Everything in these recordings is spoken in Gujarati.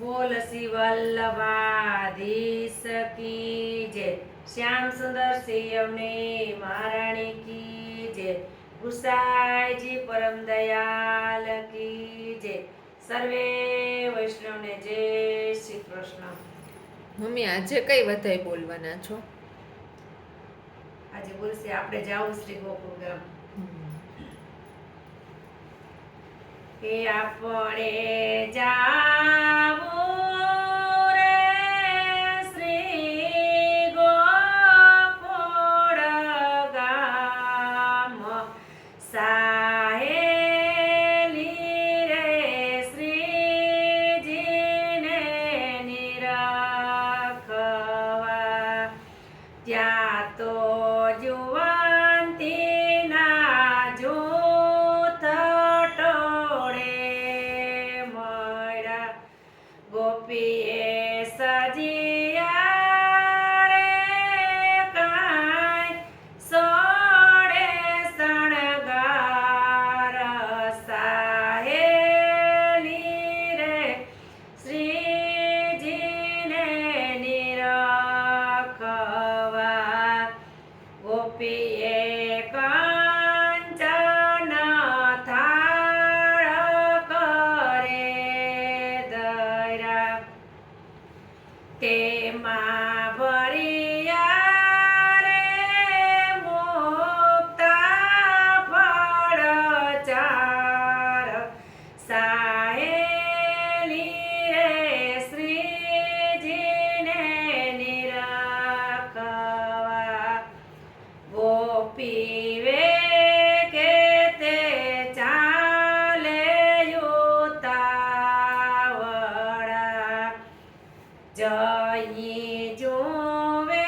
બોલ શ્રી વલ્લભાધીશ કી જય. શ્યામ સુંદર સિંહને મહારાણી કી જય. ગુસાઈજી પરમ દયાલ કી જય. સર્વે વૈષ્ણવને જય શ્રી કૃષ્ણ. મમ્મી આજે કઈ વધારે બોલવાના છો? આજે બોલશે આપણે જાવું શ્રી ગોકુળ ગામ. કે આપણે જાવું ત્યાં તો જુવાનતીના જૂથ ટોળે મળ્યા. ગોપીએ તેમાં ભર્યા રે મુક્તા ફળ ચાર સાહેલી રે શ્રીજીને નિરખવા ગોપી વેગે જઈ જોવે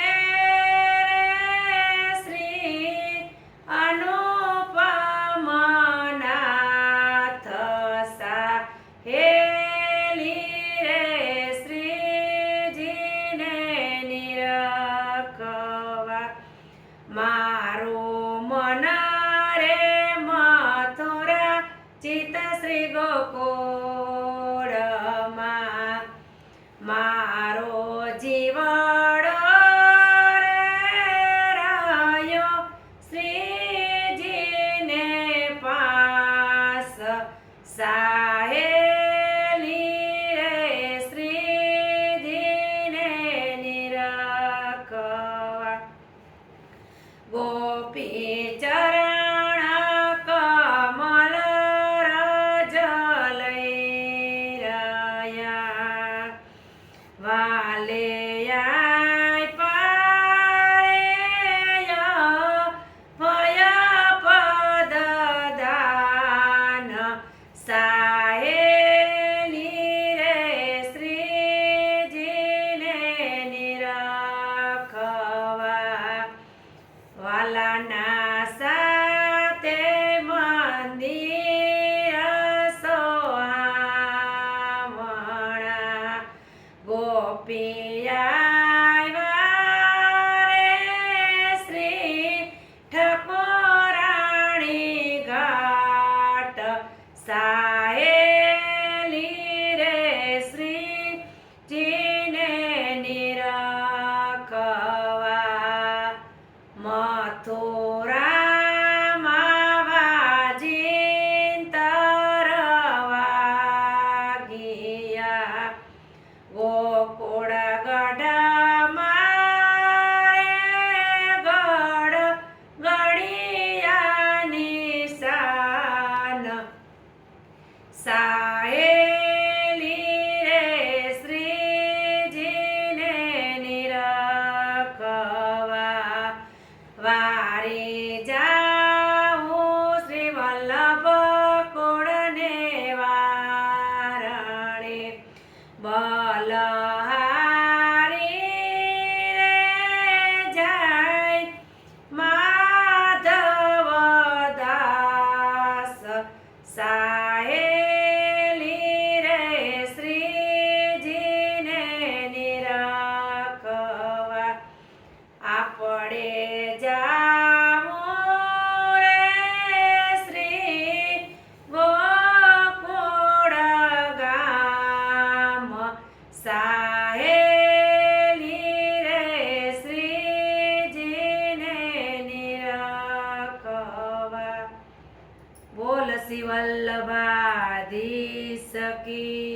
શ્રી અનુપમનાથ સાહેલી રે શ્રીજીને નિરખવા. મારું મન રે મથુરા ચિત શ્રી impacto શ્રી વલ્લભાધીશ કી જય